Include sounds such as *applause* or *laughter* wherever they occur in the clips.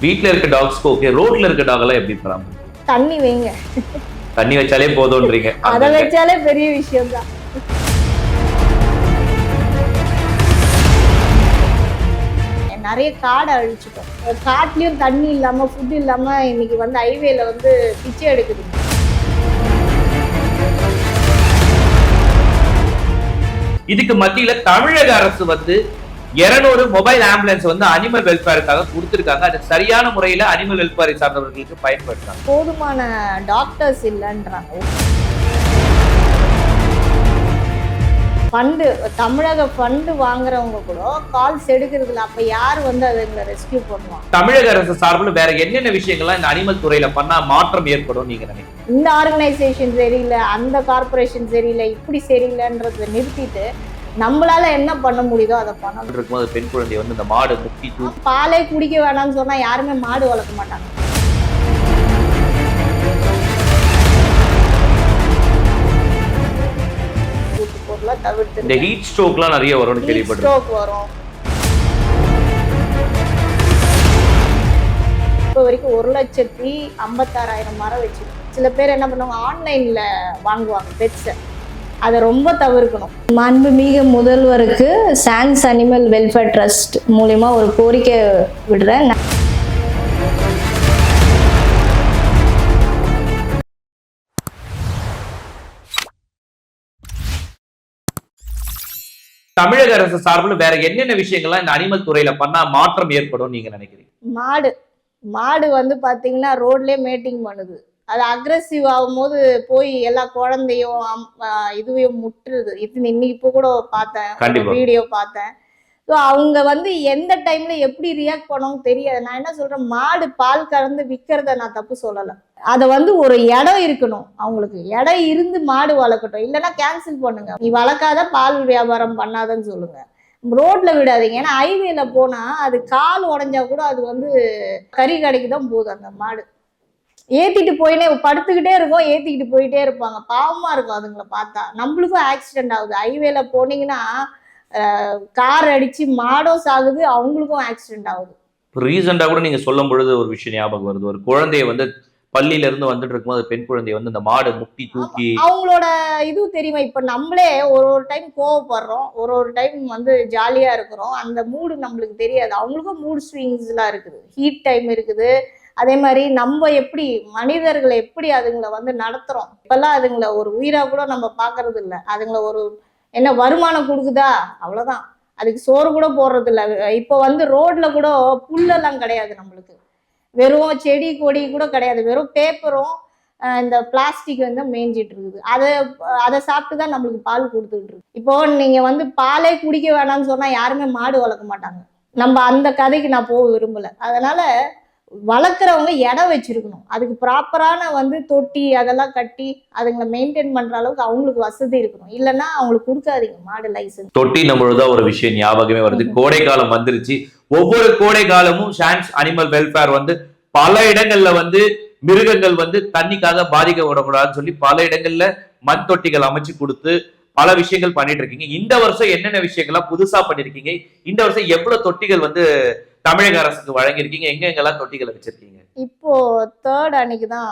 வீட்ல இருக்க டாக்ஸ்க்கு ஓகே ரோட்ல இருக்க டாக் எல்லாம் எப்படி பராமரிக்கும் தண்ணி வைங்க. தண்ணி வச்சாலே போதும்ன்றீங்க. *laughs* அதை வச்சாலே பெரிய விஷயம் தான். நிறைய காடை அழிச்சிட்டோம். காட்டுலயும் தண்ணி இல்லாம ஃபுட் இல்லாம இன்னைக்கு வந்து ஹைவேல வந்து பிச்சை எடுக்குது. இதுக்கு மத்தியில தமிழக அரசு வந்து 200 மொபைல் ஆம்புலன்ஸ் வந்து அனிமல் வெல்ஃபேருக்காக கொடுத்திருக்காங்க. அது சரியான முறையில அனிமல் வெல்ஃபேரை சார்ந்தவர்களுக்கு பயன்படுத்தாங்க போதுமான டாக்டர்ஸ் இல்லைன்றாங்க. ஃபண்டு தமிழக ஃபண்டு வாங்குறவங்க கூட கால்ஸ் எடுக்கிறதுல அப்ப யார் வந்து அதுங்களை ரெஸ்கியூ பண்ணுவாங்க? தமிழக அரசு சார்பில் வேற என்னென்ன விஷயங்கள்லாம் இந்த அனிமல் துறையில பண்ணா மாற்றம் ஏற்படும் நீங்க நினைக்கிறீங்க? இந்த ஆர்கனைசேஷன் சரியில்லை அந்த கார்ப்பரேஷன் சரியில்லை இப்படி சரியில்லைன்றதை நிறுத்திட்டு நம்மளால என்ன பண்ண முடியுதோ அதை பண்ணணும். இருக்கும்போது பெண் குழந்தை வந்து இந்த மாடு முக்கி பாலே குடிக்க வேணாம்னு சொன்னா யாருமே மாடு வளர்க்க மாட்டாங்க. பொருளை இந்த தவிர்த்து ஹீட் ஸ்ட்ரோக்லாம் நிறைய வரும்னு கேள்விப்பட்டிருக்கேன். ஸ்ட்ரோக் வரும். இப்போ வரைக்கும் ஒரு லட்சத்தி ஐம்பத்தாறாயிரம் மரம் வச்சு சில பேர் என்ன பண்ணுவாங்க ஆன்லைன்ல வாங்குவாங்க பெட்ஸை அதை ரொம்ப தவிர்க்கணும். மாண்புமிகு முதல்வருக்கு சான்ஸ் அனிமல் வெல்ஃபேர் ட்ரஸ்ட் மூலிமா ஒரு கோரிக்கை விடுறேன். தமிழக அரசு சார்பில் வேற என்னென்ன விஷயங்கள்லாம் இந்த அனிமல் துறையில பண்ணா மாற்றம் ஏற்படும் நீங்க நினைக்கிறீங்க? மாடு. மாடு வந்து பாத்தீங்கன்னா ரோட்லயே மேட்டிங் பண்ணுது. அது அக்ரெசிவ் ஆகும்போது போய் எல்லா குழந்தையும் இதுவையும் முட்டுறது. இது இன்னைக்கு கூட பார்த்தேன். வீடியோ பார்த்தேன். ஸோ அவங்க வந்து எந்த டைம்ல எப்படி ரியாக்ட் பண்ணவும் தெரியாது. நான் என்ன சொல்றேன்? மாடு பால் கறந்து விற்கிறத நான் தப்பு சொல்லலை. அதை வந்து ஒரு இடம் இருக்கணும். அவங்களுக்கு இடம் இருந்து மாடு வளர்க்கட்டும். இல்லைன்னா கேன்சல் பண்ணுங்க. நீ வளர்க்காத பால் வியாபாரம் பண்ணாதன்னு சொல்லுங்க. ரோட்ல விடாதீங்க. ஏன்னா ஹைவேல போனா அது கால் உடைஞ்சா கூட அது வந்து கறி கடைக்கு தான் போகுது அந்த மாடு. ஏத்திட்டு போயினே படுத்துக்கிட்டே இருக்கும் ஏத்திக்கிட்டு போயிட்டே இருப்பாங்க. பாவமா இருக்கும் அதுங்களை பார்த்தா. நம்மளுக்கும் ஆக்சிடென்ட் ஆகுது. ஹைவேல போனீங்கன்னா கார் அடிச்சு மாடும் சாகுது அவங்களுக்கும் ஆக்சிடென்ட் ஆகுது. ரீசெண்டா கூட நீங்க சொல்லும் பொழுது ஒரு விஷயம் ஞாபகம் வருது. ஒரு குழந்தைய வந்து பள்ளியில இருந்து வந்துட்டு இருக்கும்போது பெண் குழந்தைய வந்து இந்த மாடு முக்கி தூக்கி அவங்களோட இது தெரியுமா? இப்ப நம்மளே ஒரு ஒரு டைம் கோவப்படுறோம். ஒரு ஒரு டைம் வந்து ஜாலியா இருக்கிறோம். அந்த மூடு நம்மளுக்கு தெரியாது. அவங்களுக்கும் மூட் ஸ்விங்ஸ்லாம் இருக்குது. ஹீட் டைம் இருக்குது. அதே மாதிரி நம்ம எப்படி மனிதர்களை எப்படி அதுங்களை வந்து நடத்துறோம்? இப்போல்லாம் அதுங்களை ஒரு உயிரா கூட நம்ம பார்க்கறது இல்லை. அதுங்களை ஒரு என்ன வருமானம் கொடுக்குதா? அவ்வளவுதான். அதுக்கு சோறு கூட போடுறது இல்ல. இப்போ வந்து ரோட்ல கூட புல்லெல்லாம் கிடையாது நம்மளுக்கு. வெறும் செடி கொடி கூட கிடையாது. வெறும் பேப்பரும் இந்த பிளாஸ்டிக் வந்து மேய்ஞ்சிட்டு இருக்குது. அதை அதை சாப்பிட்டு தான் நம்மளுக்கு பால் கொடுத்துட்டு இருக்கு. இப்போ நீங்க வந்து பாலே குடிக்க வேணாம்னு சொன்னா யாருமே மாடு வளர்க்க மாட்டாங்க. நம்ம அந்த கதைக்கு நான் போக விரும்பல. அதனால வளர்க்குறவங்க இடம் வச்சிருக்கணும். அதுக்கு ப்ராப்பரான வந்து தொட்டி அதெல்லாம் கட்டி அதுங்களை மெயின்டைன் பண்ற அளவுக்கு அவங்களுக்கு வசதி இருக்கணும். இல்லைன்னா அவங்களுக்கு கொடுக்காதீங்க மாடு லைசன்ஸ் தொட்டி நம்மளுதான் ஒரு விஷயம் ஞாபகமே வருது. கோடை காலம் வந்துருச்சு. ஒவ்வொரு கோடை காலமும் ஷான்ஸ் அனிமல் வெல்ஃபேர் வந்து பல இடங்கள்ல வந்து மிருகங்கள் வந்து தண்ணிக்காக பாதிக்க விடக்கூடாதுன்னு சொல்லி பல இடங்கள்ல மண் தொட்டிகள் அமைச்சு கொடுத்து பல விஷயங்கள் பண்ணிட்டு இருக்கீங்க இந்த வருஷம் என்னென்ன விஷயங்கள்லாம் புதுசா பண்ணிருக்கீங்க? இந்த வருஷம் எவ்வளவு தொட்டிகள் வந்து தமிழக அரசுக்கு வழங்கியிருக்கீங்க? எங்க எங்கெல்லாம் தொட்டிகள் வச்சிருக்கீங்க? இப்போ தேர்ட் அன்னைக்கு தான்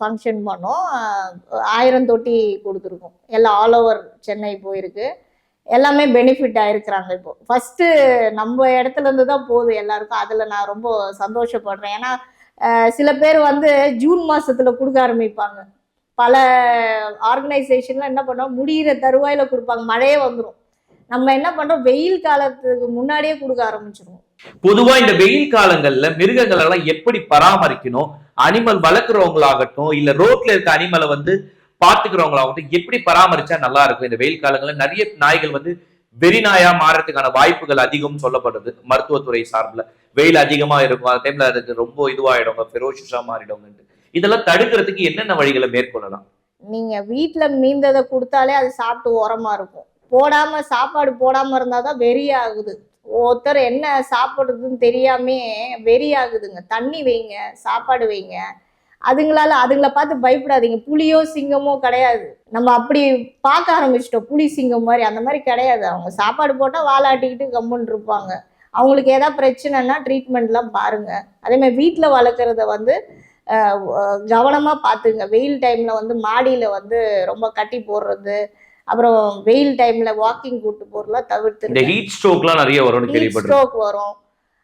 ஃபங்க்ஷன் பண்ணோம். ஆயிரம் தொட்டி கொடுத்துருக்கோம். எல்லாம் ஆல் ஓவர் சென்னை போயிருக்கு. எல்லாமே பெனிஃபிட் ஆயிருக்கிறாங்க இப்போ. ஃபஸ்ட்டு நம்ம இடத்துல இருந்து தான் போகுது எல்லாருக்கும். அதில் நான் ரொம்ப சந்தோஷப்படுறேன். ஏன்னா சில பேர் வந்து ஜூன் மாதத்தில் கொடுக்க ஆரம்பிப்பாங்க. பல ஆர்கனைசேஷன்ல என்ன பண்ணோம்? முடிகிற தருவாயில கொடுப்பாங்க. மழையே வந்துடும் நம்ம என்ன பண்றோம்? வெயில் காலத்துக்கு முன்னாடியே கொடுக்க ஆரம்பிச்சிருவோம். பொதுவா இந்த வெயில் காலங்கள்ல மிருகங்கள் எல்லாம் எப்படி பராமரிக்கணும்? அனிமல் வளர்க்குறவங்களாகட்டும் இல்ல ரோட்ல இருக்க அனிமலை வந்து பாத்துக்கிறவங்களாகட்டும் எப்படி பராமரிச்சா நல்லா இருக்கும்? இந்த வெயில் காலங்கள்ல நிறைய நாய்கள் வந்து வெறி நாயா மாறதுக்கான வாய்ப்புகள் அதிகம் சொல்லப்படுது மருத்துவத்துறை சார்பில். வெயில் அதிகமா இருக்கும். அந்த டைம்ல அதுக்கு ரொம்ப இதுவாயிடுங்க ஃபெரோஷிஷா மாறிடுங்க இதெல்லாம் தடுக்கிறதுக்கு என்னென்ன வழிகளை மேற்கொள்ளலாம்? நீங்க வீட்டுல மீந்ததை கொடுத்தாலே அது சாப்பிட்டு உரமா இருக்கும். போடாம சாப்பாடு போடாம இருந்தாதான் வெறி ஆகுது ஒருத்தர் என்ன சாப்பிடுறதுன்னு தெரியாமே வெறி ஆகுதுங்க தண்ணி வைங்க சாப்பாடு வைங்க. அதுங்களால அதுங்களை பார்த்து பயப்படாதீங்க. புலியோ சிங்கமோ கிடையாது. நம்ம அப்படி பார்க்க ஆரம்பிச்சிட்டோம். புலி சிங்கம் மாதிரி. அந்த மாதிரி கிடையாது. அவங்க சாப்பாடு போட்டால் வாலாட்டிக்கிட்டு கம்முன்னு இருப்பாங்க. அவங்களுக்கு ஏதாவது பிரச்சனைனா ட்ரீட்மெண்ட்லாம் பாருங்க. அதே மாதிரி வீட்டில் வளர்க்குறத வந்து அஹ், அஹ், கவனமா பார்த்துங்க. வெயில் டைம்ல வந்து மாடியில வந்து ரொம்ப கட்டி போடுறது அப்புறம் வெயில் டைம்ல வாக்கிங் கூட்டு போறதுலாம் இந்த தவிர்த்து ஹீட் ஸ்ட்ரோக்லாம் நிறைய வரும்னு கேள்விப்பட்டிருக்கேன். ஸ்ட்ரோக் வரும்.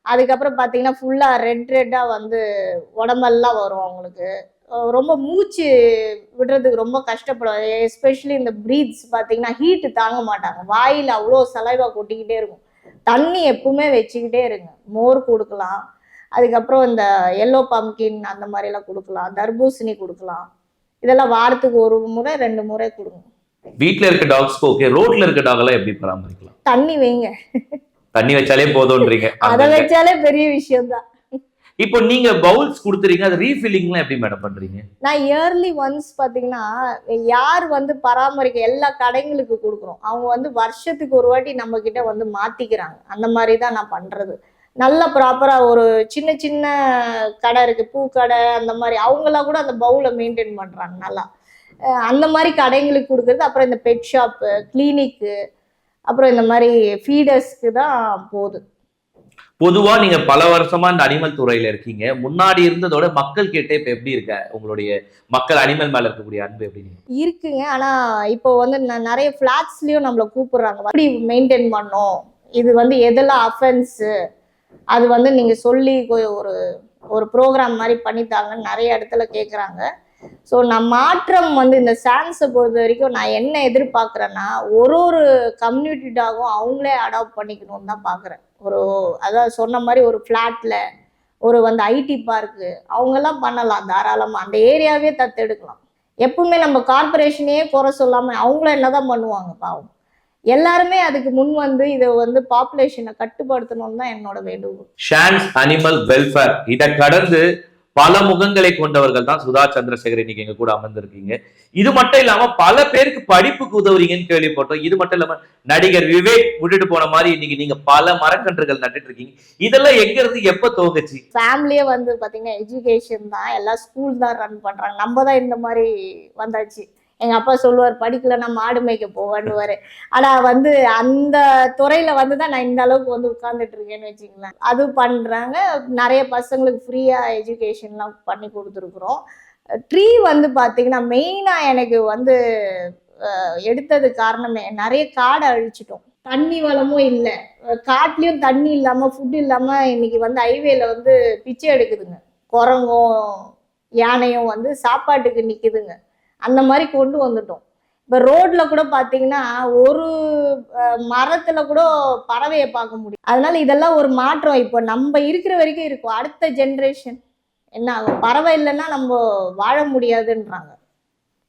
அதுக்கப்புறம் பார்த்தீங்கன்னா ஃபுல்லாக ரெட் ரெட்டாக வந்து உடம்பெல்லாம் வரும் அவங்களுக்கு. ரொம்ப மூச்சு விடுறதுக்கு ரொம்ப கஷ்டப்படும் எஸ்பெஷலி இந்த ப்ரீத்ஸ் பார்த்தீங்கன்னா ஹீட்டு தாங்க மாட்டாங்க. வாயில் அவ்வளோ சலைவா கொட்டிக்கிட்டே இருக்கும். தண்ணி எப்பவுமே வச்சுக்கிட்டே இருங்க. மோர் கொடுக்கலாம். அதுக்கப்புறம் இந்த எல்லோ பம்கின் அந்த மாதிரிலாம் கொடுக்கலாம். தர்பூசணி கொடுக்கலாம். இதெல்லாம் வாரத்துக்கு ஒரு முறை ரெண்டு முறை கொடுங்க. வீட்ல இருக்க டாக்ஸ்க்கு ஓகே ரோட்ல இருக்க டாக் எல்லாம் எப்படி பராமரிக்கலாம்? தண்ணி வைங்க. தண்ணி வச்சாலே போதும்ன்றீங்க. *laughs* அதை வச்சாலே பெரிய விஷயம்தான். இப்போ நீங்க பவுல்ஸ் கொடுத்துறீங்க. அது ரீஃபில்லிங்லாம் எப்படி மேடம் பண்றீங்க? நான் இயர்லி ஒன்ஸ் பார்த்தீங்கன்னா யார் வந்து பராமரிக்க எல்லா கடைங்களுக்கு கொடுக்குறோம். அவங்க வந்து வருஷத்துக்கு ஒரு வாட்டி நம்ம கிட்ட வந்து மாத்திக்கிறாங்க. அந்த மாதிரி தான் நான் பண்றது. நல்ல ப்ராப்பரா ஒரு சின்ன சின்ன கடை இருக்கு. பூக்கடை அந்த மாதிரி. அவங்களாம் கூட அந்த பவுலை மெயின்டைன் பண்றாங்க நல்லா. அந்த மாதிரி கடைங்களுக்கு கொடுக்குறது அப்புறம் இந்த பெட் ஷாப்பு கிளினிக்கு அப்புறம் இந்த மாதிரி ஃபீடர்ஸ்க்கு தான் போகுது. பொதுவா நீங்க பல வருஷமா இந்த அனிமல் துறையில இருக்கீங்க. முன்னாடி இருந்ததோட மக்கள் கிட்ட இப்ப எப்படி இருக்க? உங்களுடைய மக்கள் அனிமல் மேல இருக்கக்கூடிய அன்பு எப்படி இருக்குங்க. ஆனா இப்போ வந்து நிறைய ஃபிளாட்ஸ்லயும் நம்மள கூப்பிடுறாங்க. எப்படி மெயின்டைன் பண்ணோம் இது வந்து எதெல்லாம் அஃபென்ஸு அது வந்து நீங்கள் சொல்லி ஒரு ஒரு ப்ரோக்ராம் மாதிரி பண்ணித்தாங்கன்னு நிறைய இடத்துல கேட்குறாங்க ஸோ நான் மாற்றம் வந்து இந்த சான்ஸை பொறுத்த வரைக்கும் நான் என்ன எதிர்பார்க்குறேன்னா ஒரு ஒரு கம்யூனிட்டி டாகும் அவங்களே அடாப்ட் பண்ணிக்கணும்னு தான் பார்க்குறேன் ஒரு அதாவது சொன்ன மாதிரி ஒரு ஃப்ளாட்டில் ஒரு வந்து ஐடி பார்க்கு அவங்கெல்லாம் பண்ணலாம் தாராளமாக அந்த ஏரியாவே தத்தெடுக்கலாம். எப்பவுமே நம்ம கார்பரேஷனையே குறை சொல்லாமல் அவங்களும் என்னதான் பண்ணுவாங்க பாவம். எல்லாருமே அதுக்கு முன் வந்து இதை வந்து பாப்புலேஷனை கட்டுப்படுத்தணும்னு தான் என்னோட வேண்டுகோள். ஷான்ஸ் அனிமல் வெல்ஃபேர் இதை கடந்து பல முகங்களை கொண்டவர்கள் தான் சுதா சந்திரசேகர் இன்னைக்கு எங்க கூட அமர்ந்திருக்கீங்க. இது மட்டும் இல்லாம பல பேருக்கு படிப்புக்கு உதவுறீங்கன்னு கேள்விப்பட்டோம். இது மட்டும் இல்லாம நடிகர் விவேக் விட்டுட்டு போன மாதிரி இன்னைக்கு நீங்க பல மரக்கன்றுகள் நட்டுட்டு இருக்கீங்க. இதெல்லாம் எங்க இருந்து எப்ப துவங்குச்சு ஃபேமிலியே வந்து பார்த்தீங்கன்னா எஜுகேஷன் தான். எல்லாம் ஸ்கூல் தான் ரன் பண்ணுறாங்க நம்ம தான் இந்த மாதிரி வந்தாச்சு. எங்கள் அப்பா சொல்லுவார் படிக்கலன்னா மாடு மேய்க்க போவேன்னுவார். ஆனால் வந்து அந்த துறையில் வந்து தான் நான் இந்த அளவுக்கு வந்து உட்காந்துட்டு இருக்கேன்னு வச்சுங்களேன் அது பண்ணுறாங்க நிறைய பசங்களுக்கு ஃப்ரீயாக எஜுகேஷன்லாம் பண்ணி கொடுத்துருக்குறோம். ட்ரீ வந்து பார்த்தீங்கன்னா மெயினாக எனக்கு வந்து எடுத்தது காரணமே நிறைய காடை அழிச்சிட்டோம். தண்ணி வளமும் இல்லை. காட்டுலயும் தண்ணி இல்லாமல் ஃபுட் இல்லாமல் இன்னைக்கு வந்து ஹைவேல வந்து பிச்சை எடுக்குதுங்க. குரங்கும் யானையும் வந்து சாப்பாட்டுக்கு நிற்குதுங்க அந்த மாதிரி கொண்டு வந்துட்டோம். இப்போ ரோட்ல கூட பார்த்தீங்கன்னா ஒரு மரத்துல கூட பறவையை பார்க்க முடியும். அதனால இதெல்லாம் ஒரு மாற்றம். இப்போ நம்ம இருக்கிற வரைக்கும் இருக்கும். அடுத்த ஜென்ரேஷன் என்ன ஆகும்? பறவை இல்லைன்னா நம்ம வாழ முடியாதுன்றாங்க.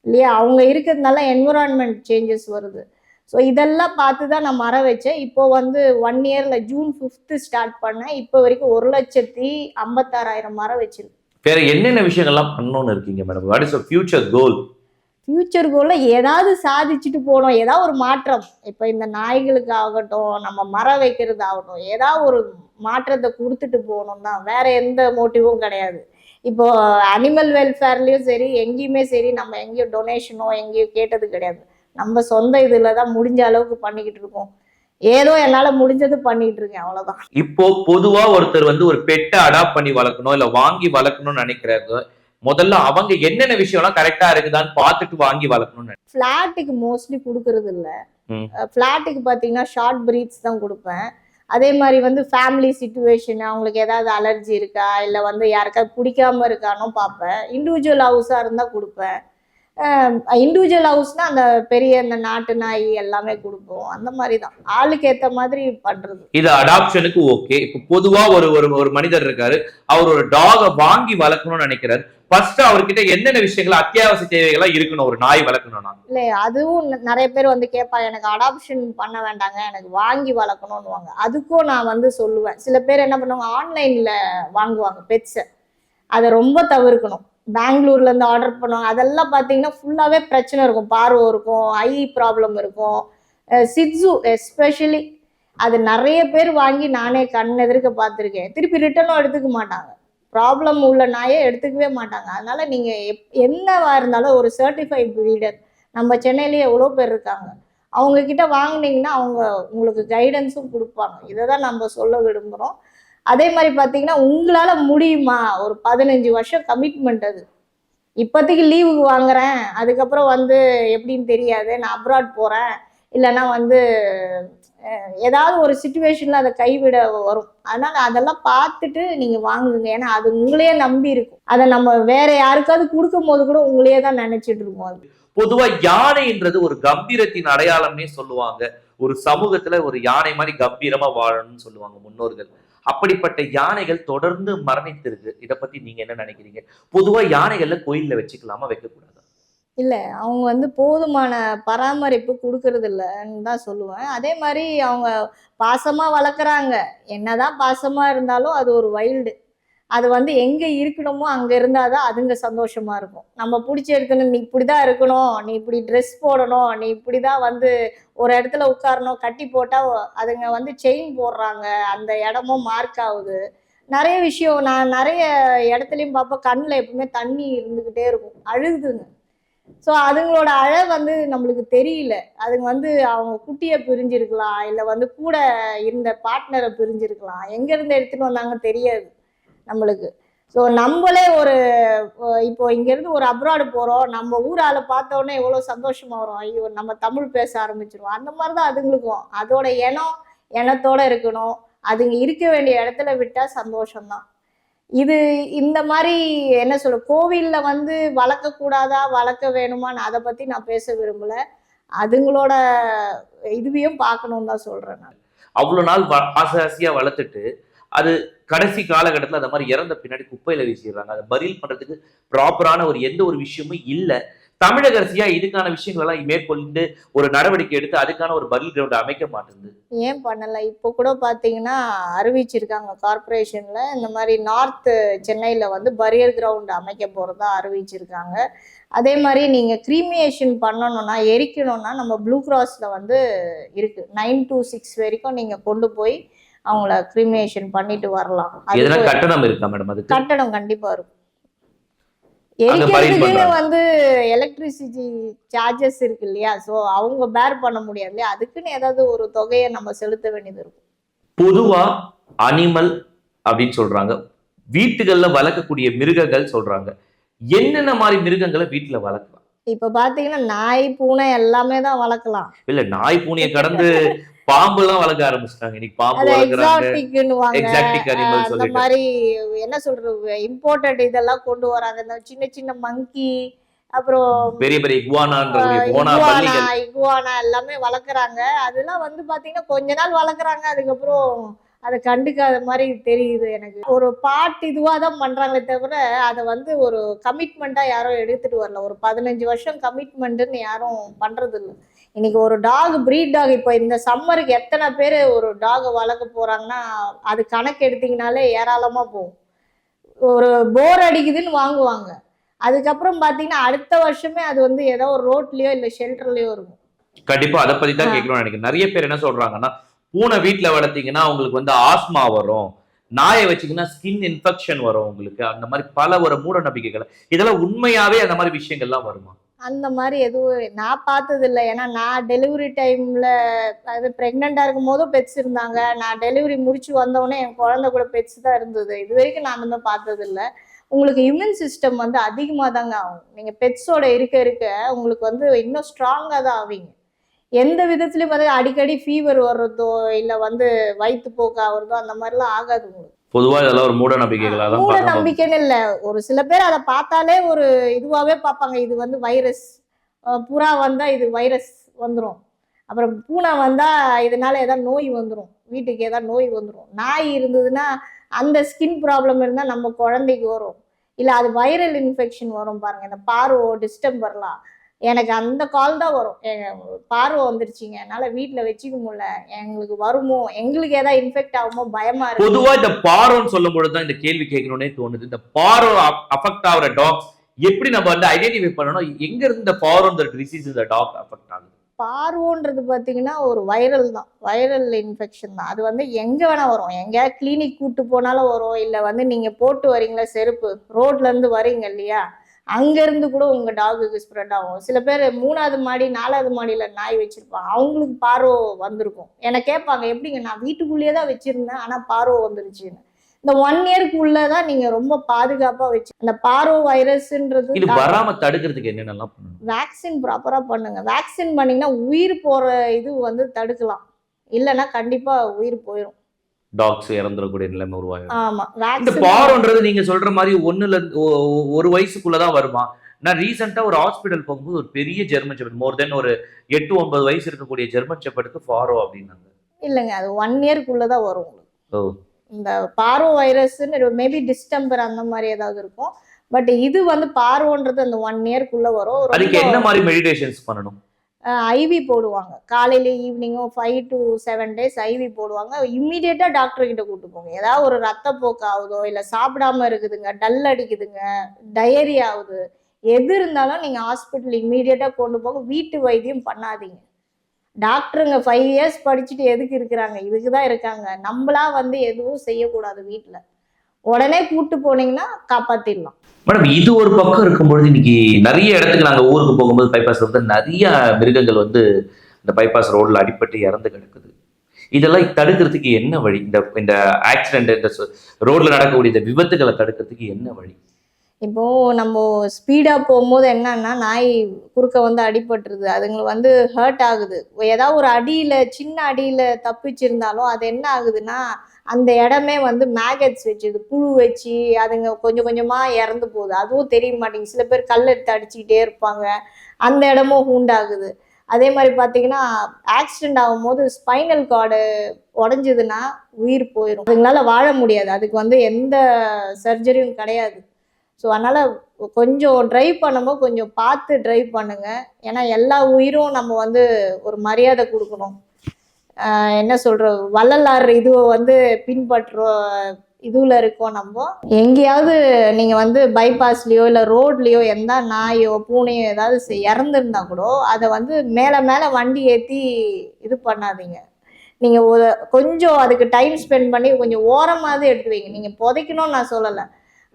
இல்லையா? அவங்க இருக்கிறதுனால என்விரான்மெண்ட் சேஞ்சஸ் வருது. ஸோ இதெல்லாம் பார்த்து தான் நான் மரம் வச்சேன். இப்போ வந்து ஒன் இயரில் ஜூன் ஃபிஃப்த்து ஸ்டார்ட் பண்ணேன். இப்போ வரைக்கும் ஒரு லட்சத்தி ஐம்பத்தாறாயிரம் மரம் வச்சிருக்கேன். வேற என்னென்ன விஷயங்கள்லாம் பண்ணணும்னு இருக்கீங்க madam what is future goal future கோலில் ஏதாவது சாதிச்சுட்டு போகணும் ஏதாவது ஒரு மாற்றம். இப்போ இந்த நாய்களுக்கு ஆகட்டும் நம்ம மரம் வைக்கிறது ஆகட்டும் ஏதாவது ஒரு மாற்றத்தை கொடுத்துட்டு போகணும் தான். வேற எந்த மோட்டிவும் கிடையாது. இப்போ அனிமல் வெல்ஃபேர்லேயும் சரி எங்கேயுமே சரி நம்ம எங்கேயும் டொனேஷனோ எங்கேயும் கேட்டது கிடையாது. நம்ம சொந்த இதில் தான் முடிஞ்ச அளவுக்கு பண்ணிக்கிட்டு இருக்கோம். ஏதோ என்னால் முடிஞ்சது பண்ணிட்டு இருக்கேன் அவ்வளவுதான். இப்போ பொதுவா ஒருத்தர் வந்து ஒரு பெட்டை அடாப்ட் பண்ணி வளர்க்கணும் இல்ல வாங்கி வளர்க்கணும்னு நினைக்கிறாங்க முதல்ல அவங்க என்னென்ன விஷயம்லாம் கரெக்டா இருக்குதான்னு பார்த்துட்டு வாங்கி வளர்க்கணும்னு ஃப்ளாட்டுக்கு மோஸ்ட்லி கொடுக்கறது இல்ல. ஃப்ளாட்டுக்கு பார்த்தீங்கன்னா ஷார்ட் பிரீட்ஸ் தான் கொடுப்பேன். அதே மாதிரி வந்து ஃபேமிலி சுச்சுவேஷன் அவங்களுக்கு ஏதாவது அலர்ஜி இருக்கா இல்லை வந்து யாருக்காவது பிடிக்காம இருக்கானோ பார்ப்பேன். இண்டிவிஜுவல் ஹவுஸாக இருந்தால் கொடுப்பேன். இண்டிவிஜுவல் ஹவுஸ்னால் அந்த பெரிய இந்த நாட்டு நாய் எல்லாமே கொடுப்போம். அந்த மாதிரி தான் ஆளுக்கு ஏற்ற மாதிரி பண்ணுறது இது அடாப்ஷனுக்கு ஓகே இப்போ பொதுவா ஒரு ஒரு ஒரு மனிதர் இருக்காரு. அவர் ஒரு டாகை வாங்கி வளர்க்கணும்னு நினைக்கிறாரு. ஃபர்ஸ்ட் அவர்கிட்ட என்னென்ன விஷயங்கள் அத்தியாவசிய தேவைகளா இருக்கணும் ஒரு நாய் வளர்க்கணும்னா? இல்லை அதுவும் நிறைய பேர் வந்து கேட்பா எனக்கு அடாப்ஷன் பண்ண வேண்டாங்க எனக்கு வாங்கி வளர்க்கணும்னுவாங்க. அதுக்கும் நான் வந்து சொல்லுவேன். சில பேர் என்ன பண்ணுவாங்க ஆன்லைனில் வாங்குவாங்க பெட்ஸை அதை ரொம்ப தவிர்க்கணும். பெங்களூர்ல இருந்து ஆர்டர் பண்ணுவாங்க அதெல்லாம் பார்த்தீங்கன்னா ஃபுல்லாகவே பிரச்சனை இருக்கும். பார்வை இருக்கும் ஐ ப்ராப்ளம் இருக்கும். சிட்ஸு எஸ்பெஷலி அது நிறைய பேர் வாங்கி நானே கண் எதிர்க்க பார்த்துருக்கேன் திருப்பி ரிட்டர்னும் எடுத்துக்க மாட்டாங்க. ப்ராப்ளம் உள்ள நாயை எடுத்துக்கவே மாட்டாங்க. அதனால நீங்கள் எப் என்னவா இருந்தாலும் ஒரு சர்டிஃபைட் ப்ரீடர் நம்ம சென்னையிலேயே எவ்வளோ பேர் இருக்காங்க. அவங்க வாங்கினீங்கன்னா வாங்குனீங்கன்னா அவங்க உங்களுக்கு கைடன்ஸும் கொடுப்பாங்க. இதை தான் நம்ம சொல்ல விரும்புகிறோம் அதே மாதிரி பார்த்தீங்கன்னா உங்களால் முடியுமா? ஒரு பதினஞ்சு வருஷம் கமிட்மெண்ட் அது. இப்போதைக்கு லீவுக்கு வாங்குறேன். அதுக்கப்புறம் வந்து எப்படின்னு தெரியாது. நான் அப்ராட் போகிறேன் இல்லைன்னா வந்து ஏதாவது ஒரு சுச்சுவேஷனில் அதை கைவிட வரும். அதனால் அதெல்லாம் பார்த்துட்டு நீங்கள் வாங்குங்க. ஏன்னா அது உங்களையே நம்பி இருக்கும். அதை நம்ம வேற யாருக்காவது கொடுக்கும் போது கூட உங்களையே தான் நினச்சிட்டு இருக்கோம் அது. பொதுவாக யானைன்றது ஒரு கம்பீரத்தின் அடையாளம்னே சொல்லுவாங்க. ஒரு சமூகத்தில் ஒரு யானை மாதிரி கம்பீரமாக வாழணும்னு சொல்லுவாங்க முன்னோர்கள். அப்படிப்பட்ட யானைகள் தொடர்ந்து மரணித்திருக்கு. இதை பத்தி நீங்க என்ன நினைக்கிறீங்க? பொதுவா யானைகள்ல கோயில்ல வச்சுக்கலாமா வைக்கக்கூடாது? இல்லை அவங்க வந்து போதுமான பராமரிப்பு கொடுக்கறது இல்லைன்னு தான் சொல்லுவேன். அதே மாதிரி அவங்க பாசமாக வளர்க்குறாங்க. என்னதான் பாசமாக இருந்தாலும் அது ஒரு வைல்டு. அது வந்து எங்கே இருக்கணுமோ அங்கே இருந்தால் தான் அதுங்க சந்தோஷமாக இருக்கும். நம்ம பிடிச்சி எடுக்கணும் நீ இப்படி தான் இருக்கணும் நீ இப்படி ட்ரெஸ் போடணும் நீ இப்படி தான் வந்து ஒரு இடத்துல உட்காரணும் கட்டி போட்டால் அதுங்க வந்து செயின் போடுறாங்க அந்த இடமும் மார்க் ஆகுது. நிறைய விஷயம் நான் நிறைய இடத்துலையும் பார்ப்பேன் கண்ணில் எப்பவுமே தண்ணி இருந்துக்கிட்டே இருக்கும் அழுகுதுங்க. ஸோ அதுங்களோட அழ வந்து நம்மளுக்கு தெரியல. அதுங்க வந்து அவங்க குட்டியை பிரிஞ்சிருக்கலாம் இல்லை வந்து கூட இருந்த பார்ட்னரை பிரிஞ்சிருக்கலாம். எங்கேருந்து எடுத்துகிட்டு வந்தாங்க தெரியாது. நம்மளுக்கு. ஸோ நம்மளே ஒரு இப்போ இங்கேருந்து ஒரு அப்ராடு போகிறோம் நம்ம ஊர் ஆளை எவ்வளோ சந்தோஷமாக வரும். ஐயோ நம்ம தமிழ் பேச ஆரம்பிச்சிருவோம். அந்த மாதிரி தான் அதுங்களுக்கும். அதோட இனம் இனத்தோடு இருக்கணும். அதுங்க இருக்க வேண்டிய இடத்துல விட்டால் சந்தோஷம்தான். இது இந்த மாதிரி என்ன சொல்ல கோவில்ல வந்து வளர்க்கக்கூடாதா வளர்க்க வேணுமான்னு அதை பற்றி நான் பேச விரும்பலை. அதுங்களோட இதுவையும் பார்க்கணும்னு தான் சொல்கிறேன் நான். அவ்வளோ நாள் ஆசை ஆசையாக வளர்த்துட்டு அது கடைசி காலகட்டத்தில் அந்த மாதிரி இறந்த பின்னாடி குப்பையில வீசிடுறாங்க. அதை பதில் பண்றதுக்கு ப்ராப்பரான ஒரு எந்த ஒரு விஷயமும் இல்லை. தமிழக அரசியா இதுக்கான விஷயங்கள் எல்லாம் மேற்கொண்டு ஒரு நடவடிக்கை எடுத்து அதுக்கான ஒரு பதில் கிரவுண்ட் அமைக்க மாட்டேங்குது? ஏன் பண்ணல? இப்போ கூட பார்த்தீங்கன்னா அறிவிச்சிருக்காங்க கார்ப்பரேஷன்ல இந்த மாதிரி நார்த் சென்னையில் வந்து பரியர் கிரவுண்ட் அமைக்க போகிறதா அறிவிச்சிருக்காங்க. அதே மாதிரி நீங்கள் க்ரீமியேஷன் பண்ணணும்னா எரிக்கணும்னா நம்ம ப்ளூ கிராஸில் வந்து இருக்குது நைன் டூ சிக்ஸ் வரைக்கும் நீங்கள் கொண்டு போய் அவங்கள க்ரீமியேஷன் பண்ணிட்டு வரலாம். கட்டணம் இருக்கா மேடம் அதுக்கு? கட்டணம் கண்டிப்பா இருக்கும். அங்க பரீல் எரிக்கிறதுக்கு பண்றாங்க. வந்து எலக்ட்ரிசிட்டி சார்ஜஸ் இருக்கு இல்லையா? ஸோ அவங்க பேர் பண்ண முடியாது இல்லையா? அதுக்குன்னு ஏதாவது ஒரு தொகையை நம்ம செலுத்த வேண்டியது இருக்கும். பொதுவா அனிமல் அப்படின்னு சொல்றாங்க. வீட்டுகள்ல வளர்க்கக்கூடிய மிருகங்கள் சொல்றாங்க. என்னென்ன மாதிரி மிருகங்களை வீட்டுல வளர்க்கலாம்? இப்ப பாத்தீங்கன்னா நாய் பூனை எல்லாமே தான் வளர்க்கலாம். இல்ல நாய் பூனையை கடந்து *laughs* பாம்பு எல்லாம் வளர்க்க ஆரம்பிச்சிட்டாங்க. இன்னைக்கு பாம்பு வளர்க்குறாங்க. எக்ஸாக்டிக் அனிமல் அந்த மாதிரி என்ன சொல்றது இம்போர்ட்டட் இதெல்லாம் கொண்டு வராங்க. இந்த சின்ன சின்ன மங்கி அப்புறம் பெரிய பெரிய இகுவானான்ற இகுவானா எல்லாமே வளர்க்குறாங்க. அதெல்லாம் வந்து பாத்தீங்கன்னா கொஞ்ச நாள் வளர்க்குறாங்க. அதுக்கப்புறம் அதை கண்டுக்காத மாதிரி தெரியுது எனக்கு. ஒரு பாட் இதுவாக தான் பண்றாங்களே தவிர அதை வந்து ஒரு கமிட்மெண்ட்டா யாரும் எடுத்துட்டு வரல. ஒரு பதினஞ்சு வருஷம் கமிட்மெண்ட்டுன்னு யாரும் பண்றது இல்லை இன்னைக்கு ஒரு டாக் ப்ரீட் டாக் இப்போ இந்த சம்மருக்கு எத்தனை பேர் ஒரு டாகை வளர்க்க போறாங்கன்னா அது கணக்கு எடுத்தீங்கனாலே ஏராளமா போகும். ஒரு போர் அடிக்குதுன்னு வாங்குவாங்க. அதுக்கப்புறம் பார்த்தீங்கன்னா அடுத்த வருஷமே அது வந்து ஏதோ ஒரு ரோட்லயோ இல்லை ஷெல்டர்லயோ இருக்கும். கண்டிப்பா அதை பத்தி தான். கேட்கணும்னு நினைக்கிறேன். நிறைய பேர் என்ன சொல்றாங்கன்னா பூனை வீட்டுல வளர்த்தீங்கன்னா உங்களுக்கு வந்து ஆஸ்மா வரும். நாயை வச்சீங்கன்னா ஸ்கின் இன்ஃபெக்ஷன் வரும் உங்களுக்கு. அந்த மாதிரி பல ஒரு மூட நம்பிக்கைகள். இதெல்லாம் உண்மையாவே அந்த மாதிரி விஷயங்கள்லாம் வருமா? அந்த மாதிரி எதுவும் நான் பார்த்தது இல்லை ஏன்னா நான் டெலிவரி டைம்ல அது ப்ரெக்னெண்ட்டாக இருக்கும் போதும் பெட்ஸ் இருந்தாங்க. நான் டெலிவரி முடிச்சு வந்தோடனே என் குழந்தை கூட பெட்ஸ் தான் இருந்தது. இது வரைக்கும் நான் வந்து பார்த்தது இல்லை உங்களுக்கு இம்யூன் சிஸ்டம் வந்து அதிகமாக தாங்க ஆகும். நீங்கள் பெட்ஸோட இருக்க இருக்க உங்களுக்கு வந்து இன்னும் ஸ்ட்ராங்காக தான் ஆவீங்க. எந்த விதத்துலையும் பார்த்தா அடிக்கடி ஃபீவர் வர்றதோ இல்லை வந்து வயிற்றுப்போக்கு ஆகிறதோ அந்த மாதிரிலாம் ஆகாது உங்களுக்கு. பொதுவா இதெல்லாம் ஒரு மூட நம்பிக்கைகளா தான் மூட. நம்பிக்கைன்னு இல்ல. ஒரு சில பேர் அதை பார்த்தாலே ஒரு இதுவாவே பார்ப்பாங்க. இது வந்து வைரஸ் புறா வந்தா இது வைரஸ் வந்துரும். அப்புறம் பூனை வந்தா இதனால ஏதாவது நோய் வந்துரும். வீட்டுக்கு ஏதாவது நோய் வந்துரும். நாய் இருந்ததுன்னா அந்த ஸ்கின் ப்ராப்ளம் இருந்தா நம்ம குழந்தைக்கு வரும். இல்ல அது வைரல் இன்ஃபெக்ஷன் வரும் பாருங்க. இந்த பார்வோ டிஸ்டம்பர்லாம் எனக்கு அந்த கால் தான் வரும். எங்க பார்வை வந்துருச்சுங்க. என்னால வீட்டுல வச்சுக்க முடியல. எங்களுக்கு வருமோ? எங்களுக்கு ஏதாவது இன்ஃபெக்ட் ஆகுமோ? பயமா இருக்கு. பொதுவா இந்த பாரோன்னு சொல்லும் பொழுதுதான் இந்த கேள்வி கேட்கணும்னே தோணுது. இந்த பாரோ அஃபெக்ட் ஆகுற டாக்ஸ் எப்படி நம்ம வந்து ஐடென்டிஃபை பண்ணணும்? எங்க இருந்து இந்த பாரோ இந்த டிசீஸ் இந்த டாக் அஃபெக்ட் ஆகுது? பார்வோன்றது பார்த்தீங்கன்னா ஒரு வைரல் தான். வைரல் இன்ஃபெக்ஷன் தான். அது வந்து எங்கே வேணால் வரும். எங்கேயாவது கிளினிக் கூட்டு போனாலும் வரும். இல்லை வந்து நீங்கள் போட்டு வரீங்களா? செருப்பு. ரோட்லேருந்து வரீங்க இல்லையா? அங்க இருந்து கூட உங்க டாகுக்கு ஸ்ப்ரெட் ஆகும். சில பேர் மூணாவது மாடி நாலாவது மாடியில நாய் வச்சிருப்பாங்க. அவங்களுக்கு பார்வை வந்திருக்கும். என்னை கேட்பாங்க எப்படிங்க? நான் வீட்டுக்குள்ளேயே தான் வச்சிருந்தேன் ஆனா பார்வை வந்துருச்சுன்னு. இந்த ஒன் இயர்க்கு உள்ளதான் நீங்க ரொம்ப பாதுகாப்பா வச்சு அந்த பார்வை வைரஸ்ன்றது இது வராம தடுக்கிறதுக்கு என்னென்னலாம் வேக்சின் ப்ராப்பரா பண்ணுங்க. வேக்சின் பண்ணீங்கன்னா உயிர் போற இது வந்து தடுக்கலாம். இல்லைன்னா கண்டிப்பா உயிர் போயிடும் டாக்ஸ் இறந்துடக்கூடிய நிலைமை ஆமா இந்த பாரோன்றது நீங்க சொல்ற மாதிரி ஒண்ணுல ஒரு வயசுக்குள்ளதான் வருமா? நான் ரீசெண்டா ஒரு ஹாஸ்பிட்டல் போகும்போது ஒரு பெரிய ஜெர்மன் செப்பர்ட் மோர் தென் ஒரு எட்டு ஒன்பது வயசு இருக்கக்கூடிய ஜெர்மன் செப்பர்டுக்கு ஃபாரோ அப்படின்னாங்க. இல்லைங்க அது ஒன் இயர்க்குள்ளதான் வரும் ஓ. இந்த பார்வோ வைரஸ்ன்னு மேபி டிஸ்டம்பர் அந்த மாதிரி ஏதாவது இருக்கும். பட் இது வந்து பார்வோன்றது அந்த ஒன் இயர்க்குள்ள வரும். அதுக்கு என்ன மாதிரி மெடிடேஷன்ஸ் பண்ணணும்? ஐவி போடுவாங்க. காலையில ஈவினிங்கும் five to seven days IV போடுவாங்க. இம்மீடியட்டா டாக்டர் கிட்ட கூட்டு போங்க. ஏதாவது ஒரு ரத்தப்போக்கு ஆகுதோ இல்ல சாப்பிடாம இருக்குதுங்க டல் அடிக்குதுங்க டயரி ஆகுது எது இருந்தாலும் நீங்க ஹாஸ்பிட்டல் இம்மீடியட்டா கொண்டு போங்க. வீட்டு வைத்தியம் பண்ணாதீங்க. டாக்டருங்க ஃபைவ் இயர்ஸ் படிச்சுட்டு எதுக்கு இருக்கிறாங்க? இதுக்கு தான் இருக்காங்க. நம்மளா வந்து எதுவும் செய்யக்கூடாது வீட்டில் உடனே கூட்டு போனீங்கன்னா காப்பாத்திடலாம் மேடம் இது ஒரு பக்கம் இருக்கும்பொழுது இன்னைக்கு நிறைய இடத்துக்கு நாங்க ஊருக்கு போகும்போது பைபாஸ் வந்து நிறைய மிருகங்கள் வந்து இந்த பைபாஸ் ரோட்ல அடிபட்டு இறந்து கிடக்குது. இதெல்லாம் தடுக்கிறதுக்கு என்ன வழி? இந்த இந்த ஆக்சிடென்ட் இந்த ரோட்ல நடக்கக்கூடிய இந்த விபத்துகளை தடுக்கிறதுக்கு என்ன வழி? இப்போ நம்ம ஸ்பீடா போகும்போது என்னன்னா நாய் குறுக்க வந்து அடிபட்டுருது. அதுங்களுக்கு வந்து ஹர்ட் ஆகுது. ஏதாவது ஒரு அடியில சின்ன அடியில தப்பிச்சிருந்தாலும் அது என்ன ஆகுதுன்னா அந்த இடமே வந்து மேகட்ஸ் வச்சுது புழு வச்சு அதுங்க கொஞ்சம் கொஞ்சமாக இறந்து போகுது. அதுவும் தெரிய மாட்டேங்குது. சில பேர் கல் எடுத்து அடிச்சுக்கிட்டே இருப்பாங்க. அந்த இடமும் ஹூண்டாகுது அதே மாதிரி பார்த்தீங்கன்னா ஆக்சிடென்ட் ஆகும்போது ஸ்பைனல் கார்டு உடஞ்சதுன்னா உயிர் போயிடும் அதுங்களால வாழ முடியாது. அதுக்கு வந்து எந்த சர்ஜரியும் கிடையாது. ஸோ அதனால் கொஞ்சம் ட்ரைவ் பண்ணும்போது கொஞ்சம் பார்த்து ட்ரைவ் பண்ணுங்கள் ஏன்னா எல்லா உயிரும் நம்ம வந்து ஒரு மரியாதை கொடுக்கணும். என்ன சொல்ற வள்ளலார் இதுவை வந்து பின்பற்ற இதுல இருக்கோம் நம்ம. எங்கேயாவது நீங்க வந்து பைபாஸ்லயோ இல்ல ரோட்லயோ எந்த நாயோ பூனையோ ஏதாவது இறந்துருந்தா கூட அதை வந்து மேல மேல வண்டி ஏத்தி இது பண்ணாதீங்க. நீங்க ஒரு கொஞ்சம் அதுக்கு டைம் ஸ்பெண்ட் பண்ணி கொஞ்சம் ஓரமாவது எடுத்து வைங்க. நீங்க புதைக்கணும்னு நான் சொல்லலை.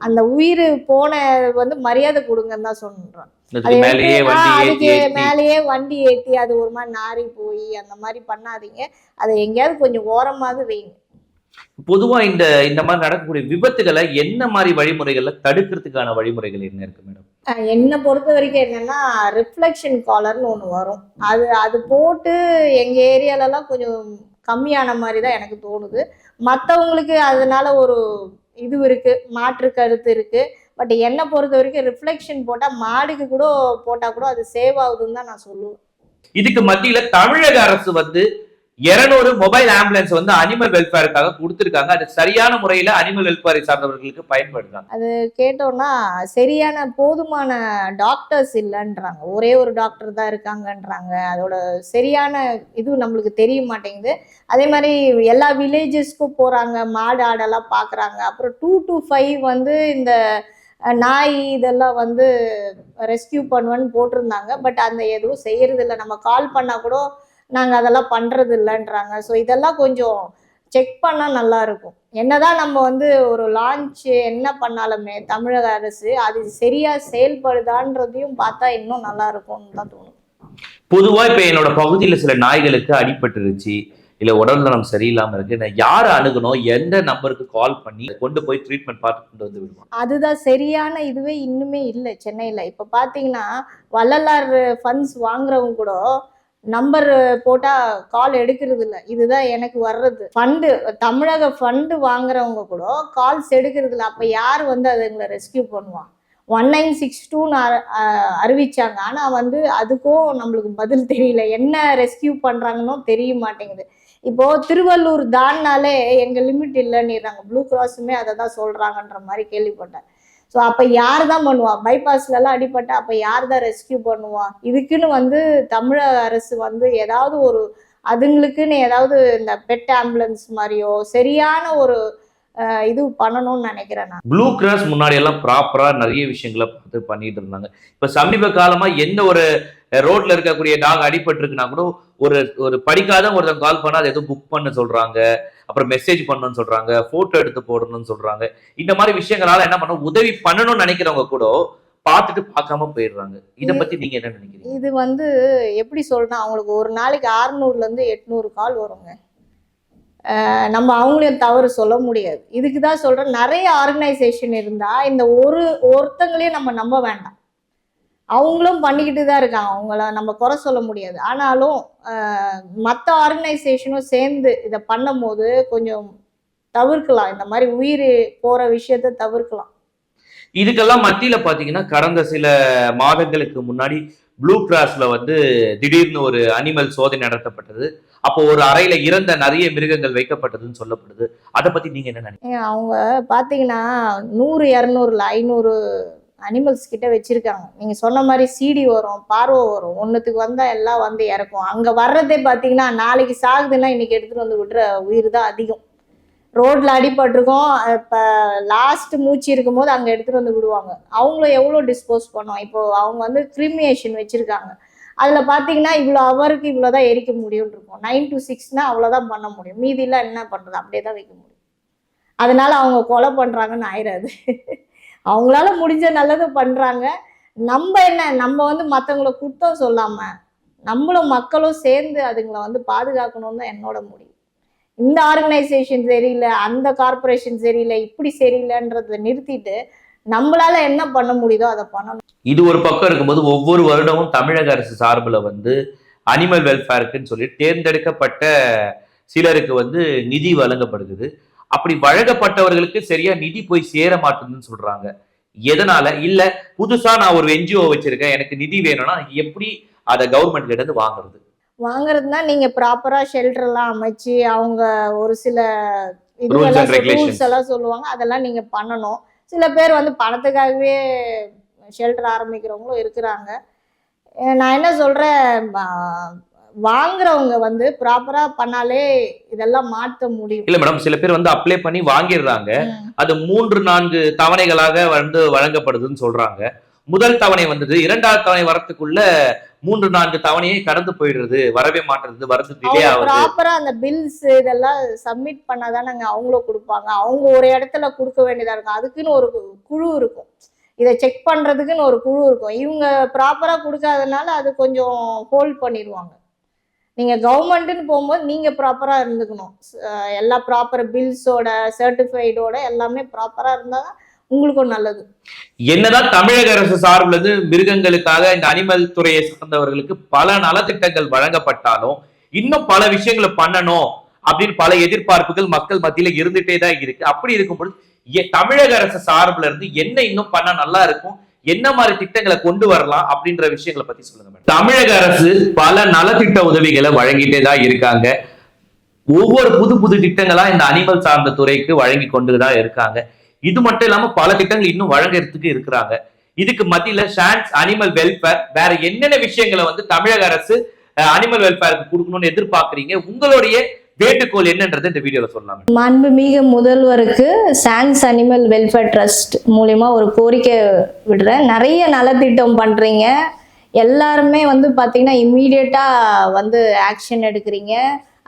அந்த உயிர் போன வந்து மரியாதை கொடுங்கன்னு தான் சொல்றேன். அதுக்கு அது மேலேயே வண்டி ஏத்தி அது ஒரு மாதிரி நாரி போய் அந்த மாதிரி பண்ணாதீங்க. அதை எங்கேயாவது கொஞ்சம் ஓரமாவது வைங்க. பொதுவா இந்த இந்த மாதிரி நடக்கக்கூடிய விபத்துகளை என்ன மாதிரி வழிமுறைகள்ல தடுக்கிறதுக்கான வழிமுறைகள் என்ன இருக்கு மேடம்? என்னை பொறுத்த வரைக்கும் என்னன்னா ரிஃப்ளெக்ஷன் காலர்னு ஒன்று வரும். அது அது போட்டு எங்க ஏரியாலலாம் கொஞ்சம் கம்மியான மாதிரி தான் எனக்கு தோணுது. மற்றவங்களுக்கு அதனால ஒரு இது இருக்கு மாற்று கருத்து இருக்கு. பட் என்னை பொறுத்த வரைக்கும் ரிஃப்ளெக்ஷன் போட்டால் மாடுக்கு கூட போட்டால் கூட அது சேவ் ஆகுதுன்னு தான் நான் சொல்லுவேன். இதுக்கு மத்தியில தமிழக அரசு வந்து 200 மொபைல் ஆம்புலன்ஸ் வந்து அனிமல் வெல்ஃபேருக்காக கொடுத்திருக்காங்க. அது சரியான முறையில அனிமல் வெல்ஃபேரை சார்ந்தவர்களுக்கு பயன்படுத்தாங்க கேட்டோம்னா சரியான போதுமான டாக்டர்ஸ் இல்லைன்றாங்க. ஒரே ஒரு டாக்டர் தான் இருக்காங்கன்றாங்க. அதோட சரியான இது நம்மளுக்கு தெரிய மாட்டேங்குது. அதே மாதிரி எல்லா வில்லேஜஸ்க்கும் போகிறாங்க மாடு ஆடெல்லாம் பார்க்குறாங்க அப்புறம் டூ டு ஃபைவ் வந்து இந்த நாய் இதெல்லாம் வந்து ரெஸ்கியூ பண்ணுவேன்னு போட்டிருந்தாங்க. பட் அந்த எதுவும் செய்யறதில்ல. நம்ம கால் பண்ணால் கூட நாங்கள் அதெல்லாம் பண்ணுறது இல்லைன்றாங்க ஸோ இதெல்லாம் கொஞ்சம் செக் பண்ணால் நல்லா இருக்கும். என்னதான் நம்ம வந்து ஒரு லான்ச் என்ன பண்ணாலுமே தமிழக அரசு அது சரியாக செயல்படுதான்றதையும் பார்த்தா இன்னும் நல்லா இருக்கும்னு தான் தோணும். பொதுவாக இப்போ என்னோட பகுதியில் சில நாய்களுக்கு அடிபட்டுருச்சு. இல்லை உடல் நலம் சரியில்லாம இருக்கு. நான் யாரை அணுகணும்? எந்த நம்பருக்கு கால் பண்ணி கொண்டு போய் ட்ரீட்மெண்ட் பார்த்து கொண்டு வந்து விடுவோம் அதுதான் சரியான இதுவே இன்னுமே இல்லை சென்னையில். இப்போ பார்த்தீங்கன்னா வள்ளலார் ஃபண்ட்ஸ் வாங்குறவங்க கூட நம்பர் போட்டால் கால் எடுக்கிறது இல்லை. இதுதான் எனக்கு வர்றது. ஃபண்டு தமிழக ஃபண்டு வாங்குறவங்க கூட கால்ஸ் எடுக்கிறது இல்லை. அப்போ யார் வந்து அதுங்களை ரெஸ்கியூ பண்ணுவான் ஒன் நைன் சிக்ஸ் டூன்னு அறிவிச்சாங்க. ஆனால் வந்து அதுக்கும் நம்மளுக்கு பதில் தெரியல. என்ன ரெஸ்கியூ பண்ணுறாங்கன்னு தெரிய மாட்டேங்குது. இப்போ திருவள்ளூர் தான்னாலே எங்க லிமிட் இல்லைன்னுறாங்க ப்ளூ கிராஸுமே அதை தான் சொல்றாங்கன்ற மாதிரி கேள்விப்பட்டேன். ஸோ அப்போ யார் தான் பண்ணுவா? பைபாஸ்ல எல்லாம் அப்போ யார் தான் ரெஸ்கியூ பண்ணுவா? இதுக்குன்னு வந்து தமிழக அரசு வந்து ஏதாவது ஒரு அதுங்களுக்குன்னு ஏதாவது இந்த பெட் ஆம்புலன்ஸ் மாதிரியோ சரியான ஒரு இது பண்ணணும்னு நினைக்கிறேன் நான். ப்ளூ கிராஸ் முன்னாடி எல்லாம் ப்ராப்பரா நிறைய விஷயங்களை பார்த்து பண்ணிட்டு இருந்தாங்க. இப்ப சமீப காலமா எந்த ஒரு ரோட்ல இருக்கக்கூடிய டாக் அடிபட்டிருக்குன்னா கூட ஒரு ஒரு படிக்காத ஒருத்தன் கால் பண்ணா அதை எதுவும் புக் பண்ண சொல்றாங்க அப்புறம் மெசேஜ் பண்ணணும்னு சொல்றாங்க போட்டோ எடுத்து போடணும்னு சொல்றாங்க. இந்த மாதிரி விஷயங்களால என்ன பண்ண உதவி பண்ணணும்னு நினைக்கிறவங்க கூட பார்த்துட்டு பார்க்காம போயிடுறாங்க. இத பத்தி நீங்க என்ன நினைக்கிறீங்க? இது வந்து எப்படி சொல்றேன் அவங்களுக்கு ஒரு நாளைக்கு 600 இருந்து எட்நூறு கால் வருங்க. நம்ம அவங்களையும் தவறு சொல்ல முடியாது. இதுக்கு தான் சொல்றேன் நிறைய ஆர்கனைசேஷன் இருந்தா இந்த ஒரு ஒருத்தங்களையும் நம்ம நம்ப வேண்டாம். அவங்களும் பண்ணிக்கிட்டு தான் இருக்காங்க. அவங்கள நம்ம குறை சொல்ல முடியாது. ஆனாலும் மற்ற ஆர்கனைசேஷனும் சேர்ந்து இதை பண்ணும்போது கொஞ்சம் தவிர்க்கலாம். இந்த மாதிரி உயிர் போற விஷயத்த தவிர்க்கலாம். இதுக்கெல்லாம் மத்தியில பாத்தீங்கன்னா கடந்த சில மாதங்களுக்கு முன்னாடி ப்ளூ கிராஸ்ல வந்து திடீர்னு ஒரு அனிமல் சோதனை நடத்தப்பட்டது. அப்போ ஒரு அறையில இறந்த நிறைய மிருகங்கள் வைக்கப்பட்டதுன்னு சொல்லப்படுது. அதை பத்தி நீங்க என்ன நினைக்கிறீங்க? அவங்க பார்த்தீங்கன்னா நூறு இரநூறுல ஐநூறு அனிமல்ஸ் கிட்ட வச்சிருக்காங்க. நீங்க சொன்ன மாதிரி சீடி வரும் பார்வை வரும். ஒன்றுத்துக்கு வந்தா எல்லாம் வந்து இறக்கும். அங்க வர்றதே பார்த்தீங்கன்னா நாளைக்கு சாகுதுன்னா இன்னைக்கு எடுத்துட்டு வந்து விடுற உயிர் தான் அதிகம். ரோட்ல அடிபட்டிருக்கோம். இப்போ லாஸ்ட் மூச்சு இருக்கும்போது அங்க எடுத்துட்டு வந்து விடுவாங்க. அவங்களும் எவ்வளோ டிஸ்போஸ் பண்ணோம்? இப்போ அவங்க வந்து கிரிமினேஷன் வச்சிருக்காங்க. அதில் பார்த்தீங்கன்னா இவ்வளோ ஹவருக்கு இவ்வளோ தான் எரிக்க முடியும்னு இருக்கும். நைன் டு சிக்ஸ்னால் அவ்வளோதான் பண்ண முடியும். மீதிலாம் என்ன பண்ணுறது அப்படியே தான் வைக்க முடியும். அதனால் அவங்க கொலை பண்ணுறாங்கன்னு ஆயிடாது அவங்களால முடிஞ்ச நல்லது பண்ணுறாங்க நம்ம என்ன? நம்ம வந்து மற்றவங்கள குத்தம் சொல்லாமல் நம்மளும் மக்களும் சேர்ந்து அதுங்களை வந்து பாதுகாக்கணும்னு தான் என்னோட முடிவு. இந்த ஆர்கனைசேஷன் சரியில்லை அந்த கார்பரேஷன் சரியில்லை இப்படி சரியில்லைன்றதை நிறுத்திட்டு நம்மளால என்ன பண்ண முடியுதோ அதை பண்ணணும். இது ஒரு பக்கம் இருக்கும்போது ஒவ்வொரு வருடமும் தமிழக அரசு சார்பில் வந்து அனிமல் வெல்ஃபேருக்குன்னு சொல்லி தேர்ந்தெடுக்கப்பட்ட சிலருக்கு வந்து நிதி வழங்கப்படுகிறது. அப்படி வழங்கப்பட்டவர்களுக்கு சரியா நிதி போய் சேர மாட்டேங்குதுன்னு சொல்றாங்க. எதனால? இல்ல புதுசா நான் ஒரு என்ஜிஓ வச்சிருக்கேன். எனக்கு நிதி வேணும்னா எப்படி அதை கவர்மெண்ட் கிட்ட இருந்து வாங்குறது? வாங்குறதுனா நீங்க ப்ராப்பரா ஷெல்டர் எல்லாம் அமைச்சு அவங்க ஒரு சில. ரூல்ஸ் எல்லாம் சொல்லுவாங்க. அதெல்லாம் நீங்க பண்ணணும். சில பேர் வந்து பணத்துக்காகவே ஷெல்டர் ஆரம்பிக்கிறவங்களும் இருக்கிறாங்க. நான் என்ன சொல்றேன் வாங்குறவங்க வந்து ப்ராப்பரா பண்ணாலே இதெல்லாம் மாற்ற முடியும். இல்ல மேடம் சில பேர் வந்து அப்ளை பண்ணி வாங்கிடுறாங்க. அது மூன்று நான்கு தவணைகளாக வந்து வழங்கப்படுதுன்னு சொல்றாங்க. முதல் தவணை வந்தது இரண்டாவது தவணை வரத்துக்குள்ள மூன்று நான்கு தவணையை கடந்து போயிடுறது வரவே மாட்டேங்குது வரது டிலே ஆகுது. ப்ராப்பரா அந்த பில்ஸ் இதெல்லாம் சப்மிட் பண்ணாதானங்க அவங்களும் கொடுப்பாங்க. அவங்க ஒரு இடத்துல கொடுக்க வேண்டியதா இருக்கும். அதுக்குன்னு ஒரு குழு இருக்கும். இதை செக் பண்றதுக்குன்னு ஒரு குழு இருக்கும். இவங்க ப்ராப்பரா கொடுக்காதனால அது கொஞ்சம் ஹோல்ட் பண்ணிடுவாங்க. நீங்கள் கவர்மெண்ட்டுன்னு போகும்போது நீங்கள் ப்ராப்பராக இருந்துக்கணும். எல்லா ப்ராப்பர் பில்ஸோட சர்டிஃபைடோட எல்லாமே ப்ராப்பராக இருந்தால் தான் உங்களுக்கும் நல்லது. என்னதான் தமிழக அரசு சார்பில் இருந்து மிருகங்களுக்காக இந்த அனிமல் துறையை சார்ந்தவர்களுக்கு பல நலத்திட்டங்கள் வழங்கப்பட்டாலும் இன்னும் பல விஷயங்களை பண்ணணும் அப்படின்னு பல எதிர்பார்ப்புகள் மக்கள் மத்தியில இருந்துட்டே தான் இருக்கு. அப்படி இருக்கும்பொழுது தமிழக அரசு சார்பில் இருந்து என்ன இன்னும் பண்ணா நல்லா இருக்கும்? என்ன மாதிரி திட்டங்களை கொண்டு வரலாம் அப்படின்ற விஷயங்களை பத்தி சொல்லுங்க மேடம். தமிழக அரசு பல நலத்திட்ட உதவிகளை வழங்கிட்டே தான் இருக்காங்க. ஒவ்வொரு புது புது திட்டங்களா இந்த அனிமல் சார்ந்த துறைக்கு வழங்கி கொண்டு தான் இருக்காங்க. இது மட்டும் இல்லாம பல திட்டங்கள் இன்னும் வழங்குறதுக்கு இருக்கிறாங்க. இதுக்கு மத்தியில ஷான்ஸ் அனிமல் வெல்ஃபேர் வேற என்னென்ன விஷயங்களை வந்து தமிழக அரசு அனிமல் வெல்ஃபேருக்கு கொடுக்கணும்னு எதிர்பார்க்கறீங்க? உங்களுடைய வேண்டுகோள் என்னன்றது இந்த வீடியோல சொல்லலாம். மாண்புமிகு முதல்வருக்கு சான்ஸ் அனிமல் வெல்ஃபேர் ட்ரஸ்ட் மூலிமா ஒரு கோரிக்கை விடுறேன். நிறைய நலத்திட்டம் பண்ணுறீங்க எல்லாருமே வந்து பார்த்தீங்கன்னா இம்மீடியட்டாக வந்து ஆக்ஷன் எடுக்கிறீங்க.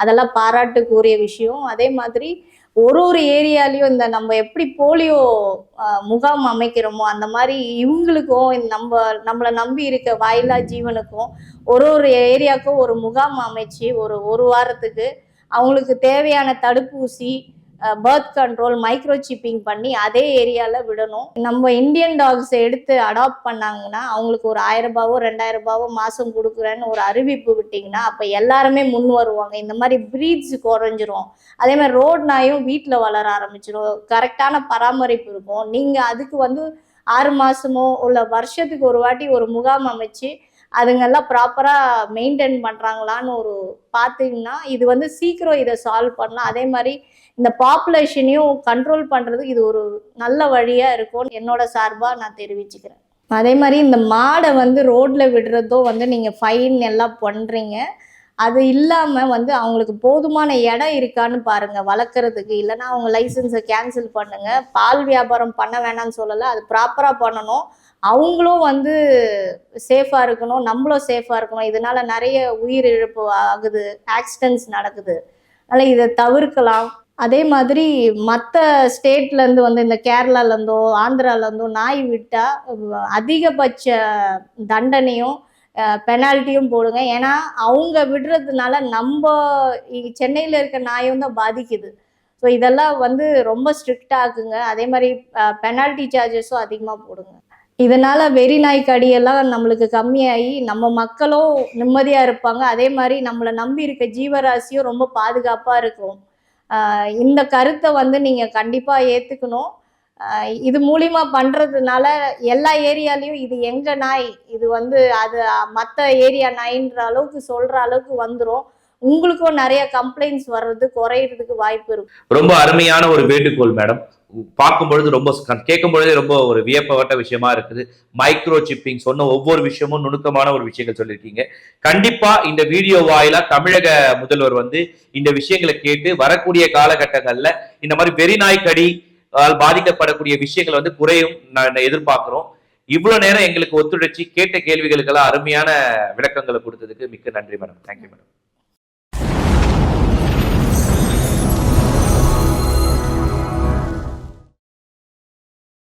அதெல்லாம் பாராட்டுக்குரிய விஷயம். அதே மாதிரி ஒரு ஒரு ஏரியாலையும் இந்த நம்ம எப்படி போலியோ முகாம் அமைக்கிறோமோ அந்த மாதிரி இவங்களுக்கும் நம்ம நம்மளை நம்பி இருக்க வாயிலா ஜீவனுக்கும் ஒரு ஒரு ஏரியாவுக்கும் ஒரு முகாம் அமைச்சு ஒரு ஒரு வாரத்துக்கு அவங்களுக்கு தேவையான தடுப்பூசி பர்த் கண்ட்ரோல் மைக்ரோ சிப்பிங் பண்ணி அதே ஏரியாவில் விடணும். நம்ம இந்தியன் டாக்ஸை எடுத்து அடாப்ட் பண்ணாங்கன்னா அவங்களுக்கு ஒரு ஆயிரம் ரூபாவோ ரெண்டாயிரம் ரூபாவோ மாதம் கொடுக்குறேன்னு ஒரு அறிவிப்பு விட்டிங்கன்னா அப்போ எல்லாருமே முன் வருவாங்க. இந்த மாதிரி ப்ரீட்ஸ் குறைஞ்சிரும். அதே மாதிரி ரோட் நாயும் வீட்டில் வளர ஆரம்பிச்சிடும் கரெக்டான பராமரிப்பு இருக்கும். நீங்கள் அதுக்கு வந்து ஆறு மாதமோ இல்லை வருஷத்துக்கு ஒரு வாட்டி ஒரு முகாம் அமைச்சு அதுங்கெல்லாம் ப்ராப்பராக மெயின்டைன் பண்ணுறாங்களான்னு ஒரு பார்த்தீங்கன்னா இது வந்து சீக்கிரம் இதை சால்வ் பண்ணலாம். அதே மாதிரி இந்த பாப்புலேஷனையும் கண்ட்ரோல் பண்ணுறதுக்கு இது ஒரு நல்ல வழியாக இருக்கும்னு என்னோட சார்பாக நான் தெரிவிச்சுக்கிறேன். அதே மாதிரி இந்த மாடை வந்து ரோட்டில் விடுறதும் வந்து நீங்கள் ஃபைன் எல்லாம் பண்ணுறீங்க அது இல்லாமல் வந்து அவங்களுக்கு போதுமான இடம் இருக்கான்னு பாருங்கள் வளர்க்குறதுக்கு. இல்லைன்னா அவங்க லைசன்ஸை கேன்சல் பண்ணுங்கள் பால் வியாபாரம் பண்ண வேணாம்னு சொல்லலை அது ப்ராப்பராக பண்ணணும். அவங்களும் வந்து சேஃபாக இருக்கணும் நம்மளும் சேஃபாக இருக்கணும். இதனால நிறைய உயிரிழப்பு ஆகுது ஆக்சிடென்ட்ஸ் நடக்குது. அதனால் இதை தவிர்க்கலாம். அதே மாதிரி மற்ற ஸ்டேட்லேருந்து வந்து இந்த கேரளாலேருந்தோ ஆந்திராலேருந்தோ நாய் விட்டால் அதிகபட்ச தண்டனையும் பெனால்ட்டியும் போடுங்க. ஏன்னா அவங்க விடுறதுனால நம்ம சென்னையில் இருக்க நாயும் தான் பாதிக்குது. ஸோ இதெல்லாம் வந்து ரொம்ப ஸ்ட்ரிக்டாக ஆக்குங்க அதே மாதிரி பெனால்ட்டி சார்ஜஸும் அதிகமாக போடுங்க. இதனால் வெறி நாய்க்கடியெல்லாம் நம்மளுக்கு கம்மியாகி நம்ம மக்களும் நிம்மதியாக இருப்பாங்க. அதே மாதிரி நம்மளை நம்பி இருக்க ஜீவராசியும் ரொம்ப பாதுகாப்பாக இருக்கும். இந்த கருத்தை வந்து நீங்கள் கண்டிப்பாக ஏற்றுக்கணும் இது மூலிமா பண்ணுறதுனால எல்லா ஏரியாலையும் இது எங்கள் நாய் இது வந்து அது மற்ற ஏரியா நாயின்ற அளவுக்கு சொல்கிற அளவுக்கு வந்துடும் உங்களுக்கும் நிறைய கம்ப்ளைண்ட்ஸ் வர்றது குறையிறதுக்கு வாய்ப்பு இருக்கும் ரொம்ப அருமையான ஒரு வேண்டுகோள் மேடம். பார்க்கும் பொழுது ரொம்ப கேட்கும் பொழுதே ரொம்ப ஒரு வியப்பவட்ட விஷயமா இருக்குது. மைக்ரோ சிப்பிங் சொன்ன ஒவ்வொரு விஷயமும் நுணுக்கமான ஒரு விஷயங்கள் சொல்லியிருக்கீங்க. கண்டிப்பா இந்த வீடியோ வாயிலா தமிழக முதல்வர் வந்து இந்த விஷயங்களை கேட்டு வரக்கூடிய காலகட்டங்கள்ல இந்த மாதிரி வெறிநாய்க்கடி ஆல் பாதிக்கப்படக்கூடிய விஷயங்கள் வந்து குறையும் நான் எதிர்பார்க்கிறோம். இவ்வளவு நேரம் எங்களுக்கு ஒத்துழைச்சி கேட்ட கேள்விகளுக்கெல்லாம் அருமையான விளக்கங்களை கொடுத்ததுக்கு மிக்க நன்றி மேடம். Thank you madam.